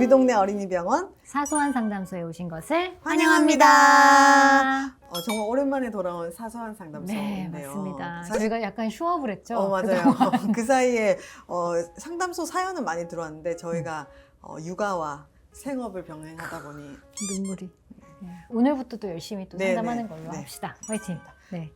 우리 동네 어린이병원 사소한 상담소에 오신 것을 환영합니다. 환영합니다. 어, 정말 오랜만에 돌아온 사소한 네, 상담소인데요. 맞습니다. 사실- 저희가 약간 휴업을 했죠. 어, 맞아요. 그동안. 그 사이에 어, 상담소 사연은 많이 들어왔는데 저희가 어, 육아와 생업을 병행하다 보니 눈물이. 네. 오늘부터 또 열심히 또 네, 상담하는 네, 걸로 네. 합시다. 화이팅. 네.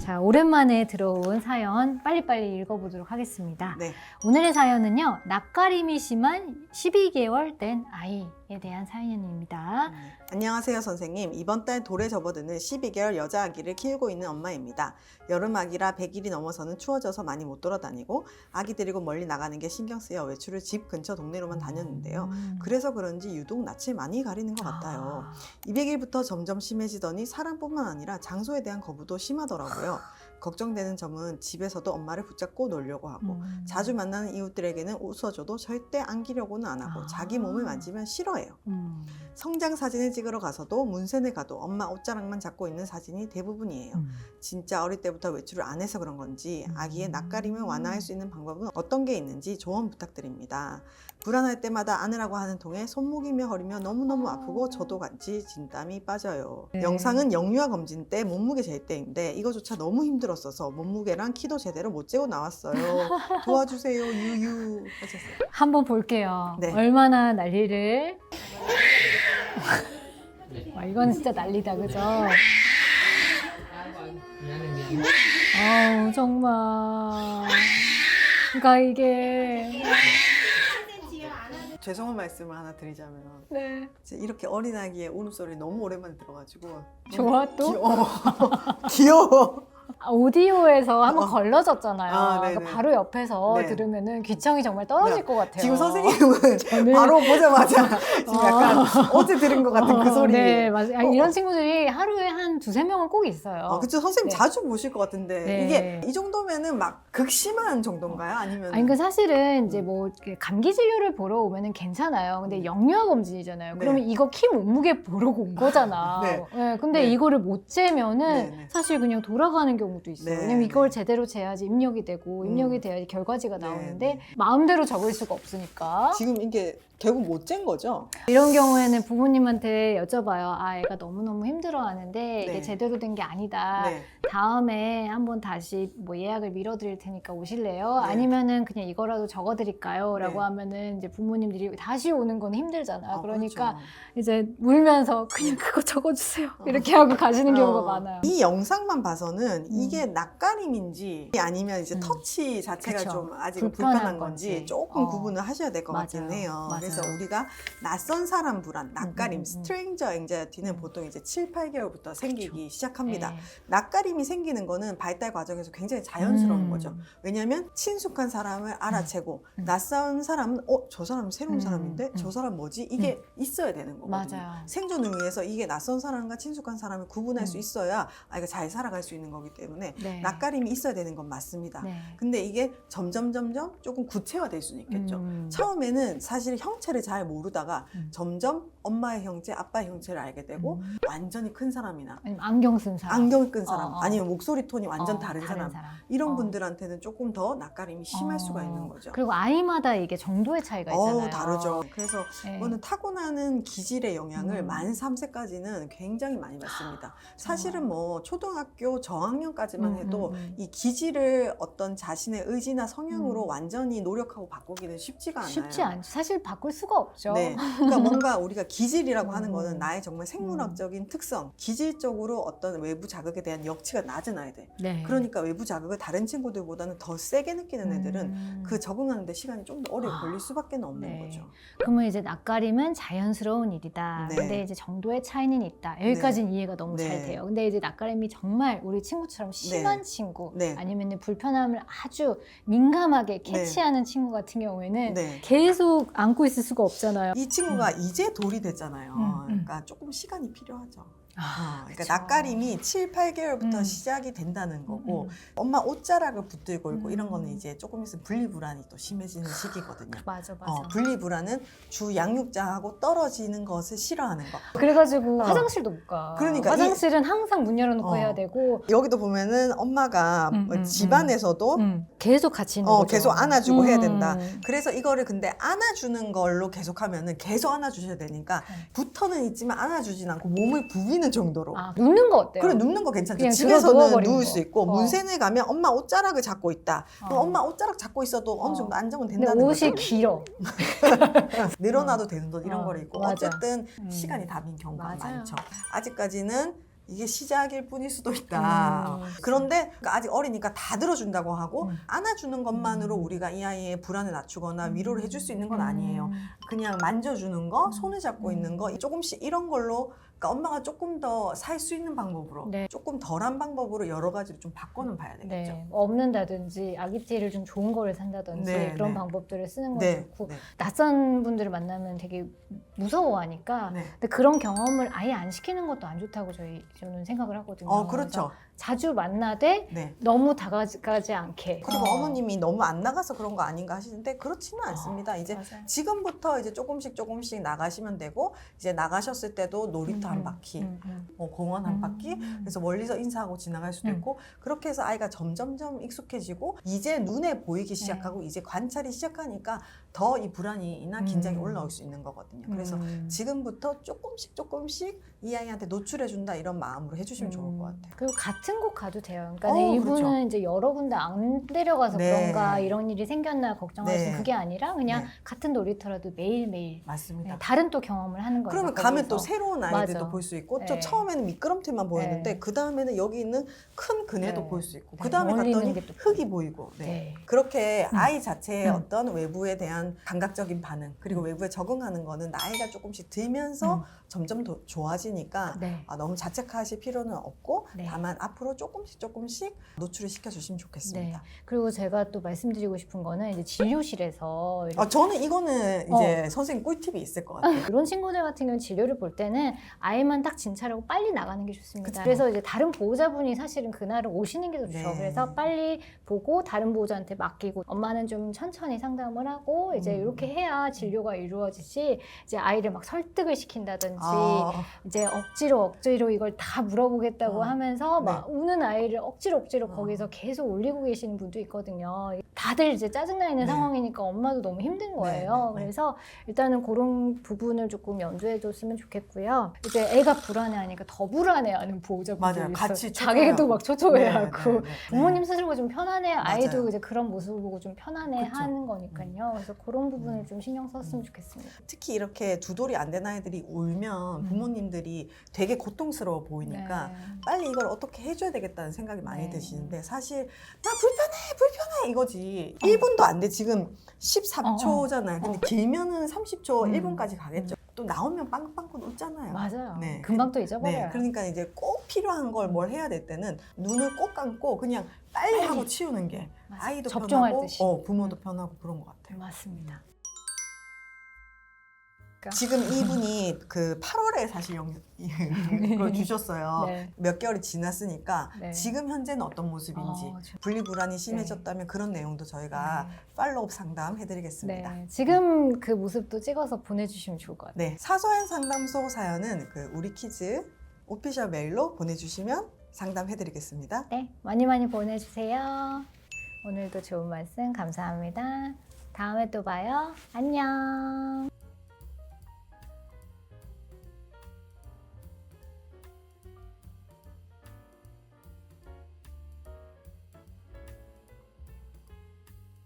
자, 오랜만에 들어온 사연 빨리빨리 읽어보도록 하겠습니다. 네. 오늘의 사연은요, 낯가림이 심한 12개월 된 아이 에 대한 사연입니다. 음, 안녕하세요 선생님. 이번 달 돌에 접어드는 12개월 여자 아기를 키우고 있는 엄마입니다. 여름 아기라 100일이 넘어서는 추워져서 많이 못 돌아다니고 아기 데리고 멀리 나가는 게 신경 쓰여 외출을 집 근처 동네로만 다녔는데요. 음. 그래서 그런지 유독 낯을 많이 가리는 것 같아요. 200일부터 점점 심해지더니 사람뿐만 아니라 장소에 대한 거부도 심하더라고요 걱정되는 점은 집에서도 엄마를 붙잡고 놀려고 하고 음. 자주 만나는 이웃들에게는 웃어줘도 절대 안기려고는 안 하고 아. 자기 몸을 만지면 싫어해요 음. 성장 사진을 찍으러 가서도 문센에 가도 엄마 옷자락만 잡고 있는 사진이 대부분이에요. 음. 진짜 어릴 때부터 외출을 안 해서 그런 건지 음. 아기의 낯가림을 완화할 수 있는 방법은 어떤 게 있는지 조언 부탁드립니다. 불안할 때마다 안으라고 하는 통에 손목이며 허리며 너무너무 아프고 저도 같이 진땀이 빠져요. 네. 영상은 영유아 검진 때 몸무게 잴 때인데 이거조차 너무 힘들 었어서 몸무게랑 키도 제대로 못 재고 나왔어요. 도와주세요 유유 하셨어요. 한번 볼게요. 네. 얼마나 난리를. 와, 이건 진짜 난리다, 그죠? 아우, 정말. 그러니까 이게. 죄송한 말씀을 하나 드리자면 네. 이렇게 어린 아기의 울음소리 너무 오랜만에 들어가지고 좋아, 또? 귀여워. 귀여워. 아, 오디오에서 한번 어. 걸러졌잖아요. 아. 그러니까 바로 옆에서 네. 들으면은 귀청이 정말 떨어질 네. 것 같아요. 지금 선생님은 저는- 바로 보자마자 지금 약간 어제 들은 것 같은 그 어, 소리. 네, 맞아요. 어, 이런 어. 친구들이 하루에 한 두세 명은 꼭 있어요. 아, 그쵸. 선생님 네. 자주 보실 것 같은데 네. 이게 이 정도면은 막 극심한 정도인가요? 아니면 아니, 그 사실은 음. 이제 뭐 이렇게 감기 진료를 보러 오면은 괜찮아요. 근데 영유아 검진이잖아요. 네. 그러면 이거 키 몸무게 보러 온 거잖아. 네. 근데 네. 이거를 못 재면은 네, 네. 사실 그냥 돌아가는 경우도 있어요. 네, 왜냐면 이걸 네. 제대로 재야지 입력이 되고 입력이 음. 돼야지 결과지가 네, 나오는데 네. 마음대로 적을 수가 없으니까. 지금 이게 결국 못 잰 거죠? 이런 경우에는 부모님한테 여쭤봐요. 아, 애가 너무너무 힘들어 하는데 네. 이게 제대로 된 게 아니다. 네. 다음에 한번 다시 뭐 예약을 미뤄드릴 테니까 오실래요? 네. 아니면은 그냥 이거라도 적어드릴까요? 라고 네. 하면은 이제 부모님들이 다시 오는 건 힘들잖아요. 아, 그러니까 그렇죠. 이제 울면서 그냥 그거 적어주세요. 이렇게 하고 가시는 경우가 어, 많아요. 이 영상만 봐서는 음. 이게 낯가림인지 아니면 이제 음. 터치 자체가 그쵸. 좀 아직 불편한 불편한, 건지 건지. 조금 어. 구분을 하셔야 될 것 같긴. 해요. 맞아요. 그래서 우리가 낯선 사람 불안, 낯가림, 음, 음, 음. 스트레인저 앵자이티는 음. 보통 이제 7, 8개월부터 생기기 시작합니다. 네. 낯가림이 생기는 거는 발달 과정에서 굉장히 자연스러운 음. 거죠. 왜냐하면 친숙한 사람을 알아채고 음. 낯선 사람은 어 저 사람 새로운 음, 사람인데 음. 저 사람 뭐지 이게 있어야 되는 거거든요. 맞아요. 생존을 위해서 이게 낯선 사람과 친숙한 사람을 구분할 음. 수 있어야 아이가 잘 살아갈 수 있는 거기 때문에 네. 낯가림이 있어야 되는 건 맞습니다. 네. 근데 이게 점점 점점 조금 구체화될 수는 있겠죠. 음. 처음에는 사실 형체를 잘 모르다가 음. 점점 엄마의 형체, 아빠의 형체를 알게 되고 음. 완전히 큰 사람이나 아니면 안경 쓴 사람. 안경 끈 사람, 어, 어. 아니면 목소리 톤이 완전 어, 다른, 사람, 사람. 이런 어. 분들한테는 조금 더 낯가림이 심할 어. 수가 있는 거죠. 그리고 아이마다 이게 정도의 차이가 있잖아요. 다르죠. 그래서 네. 이거는 타고나는 기질의 영향을 음. 만 3세까지는 굉장히 많이 받습니다. 사실은 뭐 초등학교 저학 년까지만 음, 해도 음, 음. 이 기질을 어떤 자신의 의지나 성향으로 음. 완전히 노력하고 바꾸기는 쉽지가 않아요. 쉽지 않죠. 사실 바꿀 수가 없죠. 네. 그러니까 뭔가 우리가 기질이라고 하는 음. 거는 나의 정말 생물학적인 특성, 기질적으로 어떤 외부 자극에 대한 역치가 낮은 아이들. 네. 그러니까 외부 자극을 다른 친구들보다는 더 세게 느끼는 애들은 음. 그 적응하는데 시간이 좀 더 오래 아, 걸릴 수밖에 없는 네. 거죠. 그러면 이제 낯가림은 자연스러운 일이다. 네. 근데 이제 정도의 차이는 있다. 여기까지는 이해가 너무 네. 잘 돼요. 근데 이제 낯가림이 정말 우리 친구 처럼 심한 친구, 네. 아니면 불편함을 아주 민감하게 캐치하는 친구 같은 경우에는 네. 계속 안고 있을 수가 없잖아요. 이 친구가 이제 돌이 됐잖아요. 음, 음. 그러니까 조금 시간이 필요하죠. 어, 그러니까 그쵸. 낯가림이 7, 8개월부터 음. 시작이 된다는 거고 음, 엄마 옷자락을 붙들고 있고 음. 이런 거는 이제 조금 있으면 분리불안이 또 심해지는 시기거든요. 맞아 맞아. 어, 분리불안은 주 양육자하고 떨어지는 것을 싫어하는 거. 그래가지고 어. 화장실도 못 가. 그러니까 화장실은 항상 문 열어놓고 어. 해야 되고 여기도 보면은 엄마가 음, 뭐 음, 집안에서도 음, 계속 같이 있는 어, 거죠. 계속 안아주고 해야 된다. 음. 그래서 이거를 근데 안아주는 걸로 계속하면은 계속 안아주셔야 되니까 네. 붙어는 있지만 안아주진 않고 몸을 부비는 정도로. 아 눕는 거 어때요? 그래 눕는 거 괜찮죠. 그냥 집에서는 누워버리는 누울 거. 수 있고 어. 문센에 가면 엄마 옷자락을 잡고 있다. 그럼 어. 엄마 옷자락 잡고 있어도 어느 어. 정도 안정은 근데 된다는 옷이 거죠. 길어. 늘어나도 되는 것 이런 어, 거를 있고 맞아. 어쨌든 음. 시간이 답인 경우가 맞아요. 많죠. 아직까지는 이게 시작일 뿐일 수도 있다. 음. 그런데 그러니까 아직 어리니까 다 들어준다고 하고 음. 안아주는 것만으로 음. 우리가 이 아이의 불안을 낮추거나 위로를 해줄 수 있는 건 아니에요. 음. 그냥 만져주는 거, 음. 손을 잡고 음. 있는 거 조금씩 이런 걸로 그러니까 엄마가 조금 더 살 수 있는 방법으로 네. 조금 덜한 방법으로 여러 가지를 좀 바꿔는 봐야 되겠죠. 네, 없는다든지 아기띠를 좀 좋은 거를 산다든지 네, 그런 네. 방법들을 쓰는 건 네, 좋고 네, 낯선 분들을 만나면 되게 무서워하니까 네. 근데 그런 경험을 아예 안 시키는 것도 안 좋다고 저희 저는 생각을 하거든요. 어, 그렇죠. 자주 만나되 네. 너무 다가가지 않게. 그리고 어. 어머님이 너무 안 나가서 그런 거 아닌가 하시는데 그렇지는 않습니다. 이제 맞아요. 지금부터 이제 조금씩 조금씩 나가시면 되고 이제 나가셨을 때도 놀이터 한 음, 바퀴, 음, 음. 뭐 공원 한 음. 바퀴, 그래서 멀리서 인사하고 지나갈 수도 음. 있고 그렇게 해서 아이가 점점점 익숙해지고 이제 눈에 보이기 시작하고 이제 관찰이 시작하니까 더 이 불안이나 긴장이 네. 음. 올라올 수 있는 거거든요. 그래서 음. 지금부터 조금씩 조금씩 이 아이한테 노출해준다 이런 마음으로 해주시면 좋을 것 같아요. 그리고 같은 곳 가도 돼요. 그러니까 어, 이분은 그렇죠. 이제 여러 군데 안 데려가서 네. 그런가 이런 일이 생겼나 걱정하시는 네. 그게 아니라 그냥 네. 같은 놀이터라도 매일매일 맞습니다. 네, 다른 또 경험을 하는 거예요. 그러면 가면 또 거기서. 새로운 아이들도. 볼 수 있고 또 네. 처음에는 미끄럼틀만 보였는데 네. 그 다음에는 여기 있는 큰 그네도 네. 볼수 있고 네, 그 다음에 갔더니 흙이 보이고 네. 네. 그렇게 음. 아이 자체의 음. 어떤 외부에 대한 감각적인 반응 그리고 음. 외부에 적응하는 거는 나이가 조금씩 들면서 음. 점점 더 좋아지니까 네. 아, 너무 자책하실 필요는 없고 네. 다만 앞으로 조금씩 조금씩 노출을 시켜주시면 좋겠습니다. 그리고 제가 또 말씀드리고 싶은 거는 이제 진료실에서 아, 저는 이거는 어. 이제 선생님 꿀팁이 있을 것 같아요. 이런 친구들 같은 경우는 진료를 볼 때는 아이만 딱 진찰하고 빨리 나가는 게 좋습니다. 그쵸. 그래서 이제 다른 보호자분이 사실은 그날은 오시는 게더 좋죠. 네. 그래서 빨리 보고 다른 보호자한테 맡기고 엄마는 좀 천천히 상담을 하고 이제 음. 이렇게 해야 진료가 이루어지지 이제 아이를 막 설득을 시킨다든지 아, 이제 억지로 억지로 이걸 다 물어보겠다고 어. 하면서 막 네. 우는 아이를 억지로 억지로 어. 거기서 계속 올리고 계시는 분도 있거든요. 다들 이제 짜증나 있는 네. 상황이니까 엄마도 너무 힘든 거예요. 네, 네, 네. 그래서 일단은 그런 부분을 조금 염두해 줬으면 좋겠고요. 이제 애가 불안해하니까 더 불안해하는 보호자분들이 맞아요. 있어요. 같이 자기도 초조해하고. 막 초조해하고 네, 네, 네. 부모님 스스로가 좀 편안해 아이도 맞아요. 이제 그런 모습을 보고 좀 편안해 그쵸. 음. 하는 거니까요. 그래서 그런 부분을 좀 신경 썼으면 음. 좋겠습니다. 특히 이렇게 두 돌이 안 된 아이들이 울면 음. 부모님들이 되게 고통스러워 보이니까 네. 빨리 이걸 어떻게 해줘야 되겠다는 생각이 많이 네. 드시는데 사실 나 불편해 불편해 이거지 1분도 안 돼 지금 14초잖아요 근데 길면은 30초 음. 1분까지 가겠죠 또 나오면 빵빵빵 웃잖아요 맞아요. 네. 금방 또 잊어버려요. 네, 그러니까 이제 꼭 필요한 걸 뭘 해야 될 때는 눈을 꼭 감고 그냥 빨리, 빨리. 하고 치우는 게 맞아요. 아이도 접종할 편하고 듯이. 어, 부모도 편하고 그런 것 같아요. 맞습니다. 지금 이분이 그 8월에 사실 영, 이걸 주셨어요. 네. 몇 개월이 지났으니까 네. 지금 현재는 어떤 모습인지 어, 저- 분리 불안이 심해졌다면 그런 내용도 저희가 네. 팔로업 상담 해드리겠습니다. 네, 지금 그 모습도 찍어서 보내주시면 좋을 것 같아요. 네, 사소한 상담소 사연은 그 우리 키즈 오피셜 메일로 보내주시면 상담해드리겠습니다. 네, 많이 많이 보내주세요. 오늘도 좋은 말씀 감사합니다. 다음에 또 봐요. 안녕.